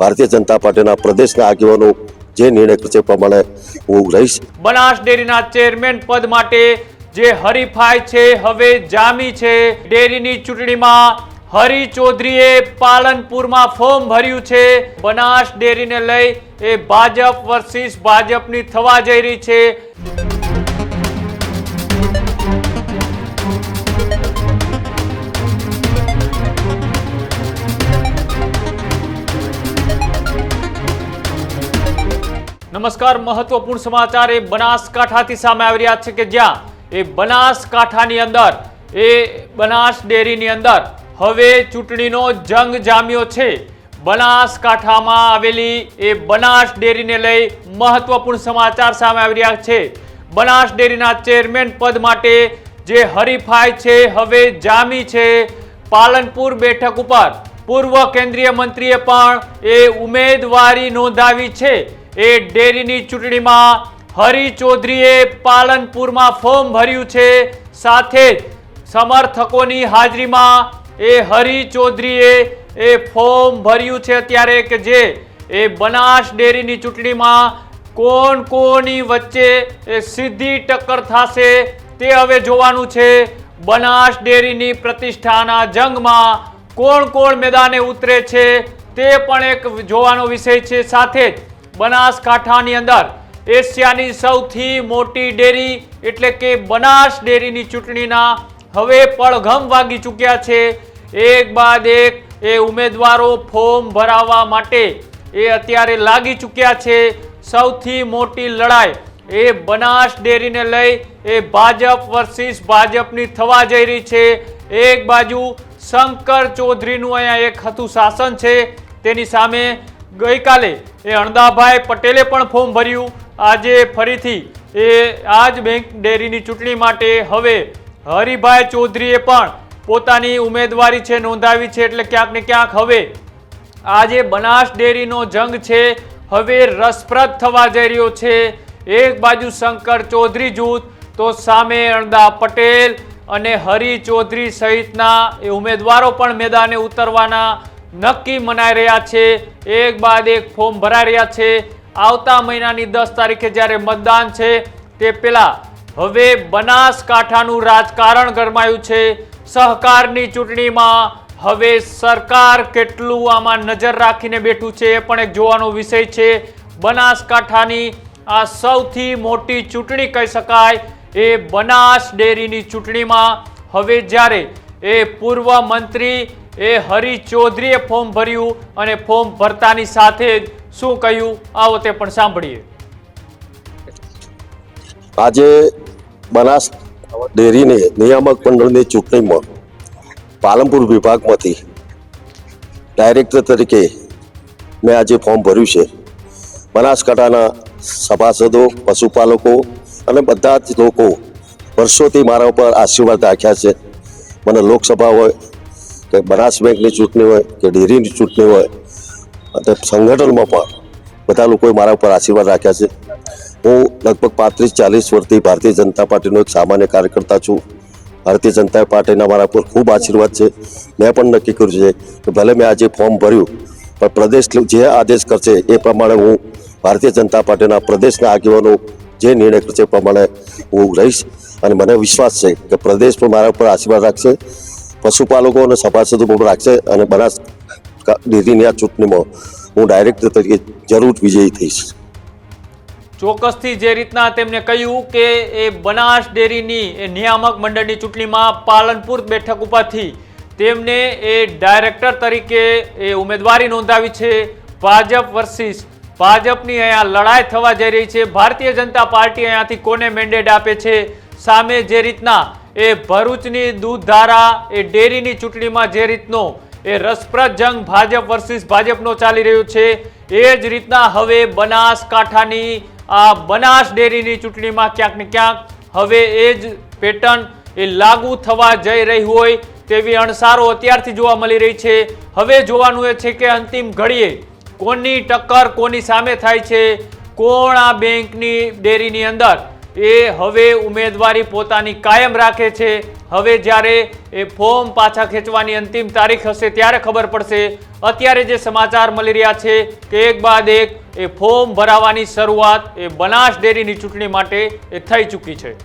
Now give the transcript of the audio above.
ભારતીય જનતા પાર્ટીના પ્રદેશના આગેવાનો જે નિર્ણય કરશે પ્રમાણે હું રહીશ. બનાસ ડેરીના ચેરમેન પદ માટે જે હરીફાઈ છે, હવે જામી છે. ડેરીની ચૂંટણીમાં હરી ચૌધરીએ પાલનપુરમાં ફોર્મ ભર્યું છે. બનાસ ડેરીને લઈ એ ભાજપ વર્સિસ ભાજપની થવા જઈ રહી છે. નમસ્કાર, મહત્વપૂર્ણ સમાચાર એ બનાસકાંઠાથી સામે આવી રહ્યા છે કે જ્યાં? એ બનાસકાંઠાની અંદર, એ બનાસ ડેરીની અંદર હવે ચૂંટણીનો જંગ જામ્યો છે. બનાસકાંઠામાં આવેલી એ બનાસ ડેરીને લઈ મહત્વપૂર્ણ સમાચાર સામે આવી રહ્યા છે. બનાસ ડેરીના ચેરમેન પદ માટે જે હરીફાઈ છે, હવે જામી છે. પાલનપુર બેઠક ઉપર પૂર્વ કેન્દ્રીય મંત્રીએ પણ એ ઉમેદવારી નોંધાવી છે. એ ડેરીની ચૂંટણીમાં હરી ચૌધરીએ પાલનપુરમાં ફોર્મ ભર્યું છે. સાથે જ સમર્થકોની હાજરીમાં એ હરી ચૌધરીએ એ ફોર્મ ભર્યું છે અત્યારે કે જે એ બનાસ ડેરીની ચૂંટણીમાં કોણ કોની વચ્ચે એ સીધી ટક્કર થશે તે હવે જોવાનું છે. બનાસ ડેરીની પ્રતિષ્ઠાના જંગમાં કોણ કોણ મેદાને ઉતરે છે તે પણ એક જોવાનો વિષય છે. સાથે જ બનાસકાંઠાની અંદર એશિયાની સૌથી મોટી ડેરી એટલે કે બનાસ ડેરીની ચૂંટણીના હવે પડઘમ વાગી ચૂક્યા છે. એક બાદ એક એ ઉમેદવારો ફોર્મ ભરાવવા માટે એ અત્યારે લાગી ચૂક્યા છે. સૌથી મોટી લડાઈ એ બનાસ ડેરીને લઈ એ ભાજપ વર્સિસ ભાજપની થવા જઈ રહી છે. એક બાજુ શંકર ચૌધરીનું અહીંયા એક હતું શાસન છે. તેની સામે ગઈકાલે એ અણદાભાઈ પટેલે પણ ફોર્મ ભર્યું. આજે ફરીથી એ આજ બેંક ડેરીની ચૂંટણી માટે હવે હરિભાઈ ચૌધરીએ પણ પોતાની ઉમેદવારી છે, નોંધાવી છે એટલે ક્યાંક ને ક્યાંક હવે આજે બનાસ ડેરીનો જંગ છે, હવે રસપ્રદ થવા જઈ રહ્યો છે. એક બાજુ શંકર ચૌધરી જૂથ, તો સામે અણદા પટેલ અને હરિ ચૌધરી સહિતના એ ઉમેદવારો પણ મેદાને ઉતરવાના નક્કી મનાઈ રહ્યા છે. એક બાદ એક ફોર્મ ભરાઈ રહ્યા છે. આવતા મહિનાની દસ તારીખે જ્યારે મતદાન છે, તે પહેલાં હવે બનાસકાંઠાનું રાજકારણ ગરમાયું છે. સહકારની ચૂંટણીમાં હવે સરકાર કેટલું આમાં નજર રાખીને બેઠું છે એ પણ એક જોવાનો વિષય છે. બનાસકાંઠાની આ સૌથી મોટી ચૂંટણી કહી શકાય એ બનાસ ડેરીની ચૂંટણીમાં હવે જ્યારે એ પૂર્વ મંત્રી એ હરી ચૌધરીએ ફોર્મ ભર્યું અને ફોર્મ ભરતાની સાથે જ શું કહ્યું? આવો તે પણ સાંભળીએ. આજે બનાસ ડેરીને નિયામક મંડળની ચૂંટણીમાં પાલનપુર વિભાગમાંથી ડાયરેક્ટર તરીકે મેં આજે ફોર્મ ભર્યું છે. બનાસકાંઠાના સભાસદો, પશુપાલકો અને બધા જ લોકો વર્ષોથી મારા ઉપર આશીર્વાદ રાખ્યા છે. મને લોકસભા હોય કે બનાસ બેંકની ચૂંટણી હોય કે ડેરીની ચૂંટણી હોય, અને સંગઠનમાં પણ બધા લોકોએ મારા ઉપર આશીર્વાદ રાખ્યા છે. હું લગભગ પાંત્રીસ ચાલીસ વર્ષથી ભારતીય જનતા પાર્ટીનો એક સામાન્ય કાર્યકર્તા છું. ભારતીય જનતા પાર્ટીના મારા પર ખૂબ આશીર્વાદ છે. મેં પણ નક્કી કર્યું છે કે ભલે મેં આજે ફોર્મ ભર્યું, પણ પ્રદેશ જે આદેશ કરશે એ પ્રમાણે હું ભારતીય જનતા પાર્ટીના પ્રદેશના આગેવાનો જે નિર્ણય કરશે એ પ્રમાણે હું રહીશ. અને મને વિશ્વાસ છે કે પ્રદેશ પણ મારા ઉપર આશીર્વાદ રાખશે. પશુપાલકો અને સભાસદો પણ રાખશે અને બનાસ ડેરીની આ ચૂંટણીમાં હું ડાયરેક્ટર તરીકે જરૂર વિજયી થઈશ. ચોક્કસથી જે રીતના તેમણે કહ્યું કે એ બનાસ ડેરીની, એ નિયામક મંડળની ચૂંટણીમાં પાલનપુર બેઠક ઉપરથી તેમને એ ડાયરેક્ટર તરીકે એ ઉમેદવારી નોંધાવી છે. ભાજપ વર્સિસ, ભાજપની અહીંયા લડાઈ થવા જઈ રહી છે. ભારતીય જનતા પાર્ટી અહીંયાથી કોને મેન્ડેટ આપે છે? સામે જે રીતના એ ભરૂચની દૂધધારા, એ ડેરીની ચૂંટણીમાં જે રીતનો એ રસપ્રદ જંગ ભાજપ વર્સિસ ભાજપનો ચાલી રહ્યો છે, એ જ રીતના હવે બનાસકાંઠાની, આ બનાસ ડેરીની ચૂંટણીમાં ક્યાંક ને ક્યાંક હવે એ જ પેટર્ન એ લાગુ થવા જઈ રહી હોય તેવી અણસારો અત્યારથી જોવા મળી રહી છે. હવે જોવાનું એ છે કે અંતિમ ઘડીએ કોની ટક્કર કોની સામે થાય છે, કોણ આ બેંકની ડેરીની અંદર? એ હવે ઉમેદવારી પોતાની કાયમ રાખે છે. હવે જ્યારે એ ફોર્મ પાછા ખેંચવાની અંતિમ તારીખ હશે ત્યારે ખબર પડશે. અત્યારે જે સમાચાર મળી રહ્યા છે કે એક બાદ એક એ ફોર્મ ભરાવાની શરૂઆત એ બનાસ ડેરીની ચૂંટણી માટે એ થઈ ચૂકી છે.